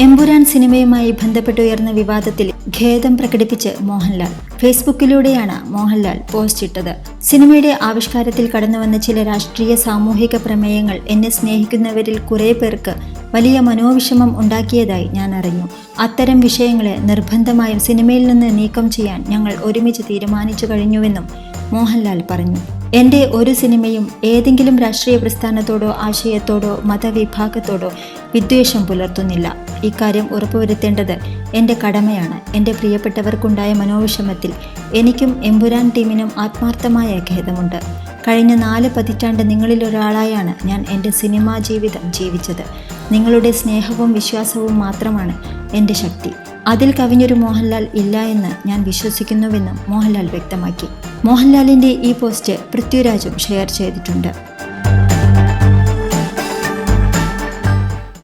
എമ്പുരാൻ സിനിമയുമായി ബന്ധപ്പെട്ടുയർന്ന വിവാദത്തിൽ ഖേദം പ്രകടിപ്പിച്ച് മോഹൻലാൽ. ഫേസ്ബുക്കിലൂടെയാണ് മോഹൻലാൽ പോസ്റ്റ് ഇട്ടത്. സിനിമയുടെ ആവിഷ്കാരത്തിൽ കടന്നുവന്ന ചില രാഷ്ട്രീയ സാമൂഹിക പ്രമേയങ്ങൾ എന്നെ സ്നേഹിക്കുന്നവരിൽ കുറേ പേർക്ക് വലിയ മനോവിഷമം ഉണ്ടാക്കിയതായി ഞാൻ അറിഞ്ഞു. അത്തരം വിഷയങ്ങളെ നിർബന്ധമായും സിനിമയിൽ നിന്ന് നീക്കം ചെയ്യാൻ ഞങ്ങൾ ഒരുമിച്ച് തീരുമാനിച്ചു കഴിഞ്ഞുവെന്നും മോഹൻലാൽ പറഞ്ഞു. എന്റെ ഒരു സിനിമയും ഏതെങ്കിലും രാഷ്ട്രീയ പ്രസ്ഥാനത്തോടോ ആശയത്തോടോ മതവിഭാഗത്തോടോ വിദ്വേഷം പുലർത്തുന്നില്ല. ഇക്കാര്യം ഉറപ്പുവരുത്തേണ്ടത് എന്റെ കടമയാണ്. എന്റെ പ്രിയപ്പെട്ടവർക്കുണ്ടായ മനോവിഷമത്തിൽ എനിക്കും എമ്പുരാൻ ടീമിനും ആത്മാർത്ഥമായ ഖേദമുണ്ട്. കഴിഞ്ഞ നാല് പതിറ്റാണ്ട് നിങ്ങളിലൊരാളായാണ് ഞാൻ എന്റെ സിനിമാ ജീവിതം ജീവിച്ചത്. നിങ്ങളുടെ സ്നേഹവും വിശ്വാസവും മാത്രമാണ് എന്റെ ശക്തി. അതിൽ കവിഞ്ഞൊരു മോഹൻലാൽ ഇല്ല എന്ന് ഞാൻ വിശ്വസിക്കുന്നുവെന്നും മോഹൻലാൽ വ്യക്തമാക്കി. മോഹൻലാലിന്റെ ഈ പോസ്റ്റ് പൃഥ്വിരാജും ഷെയർ ചെയ്തിട്ടുണ്ട്.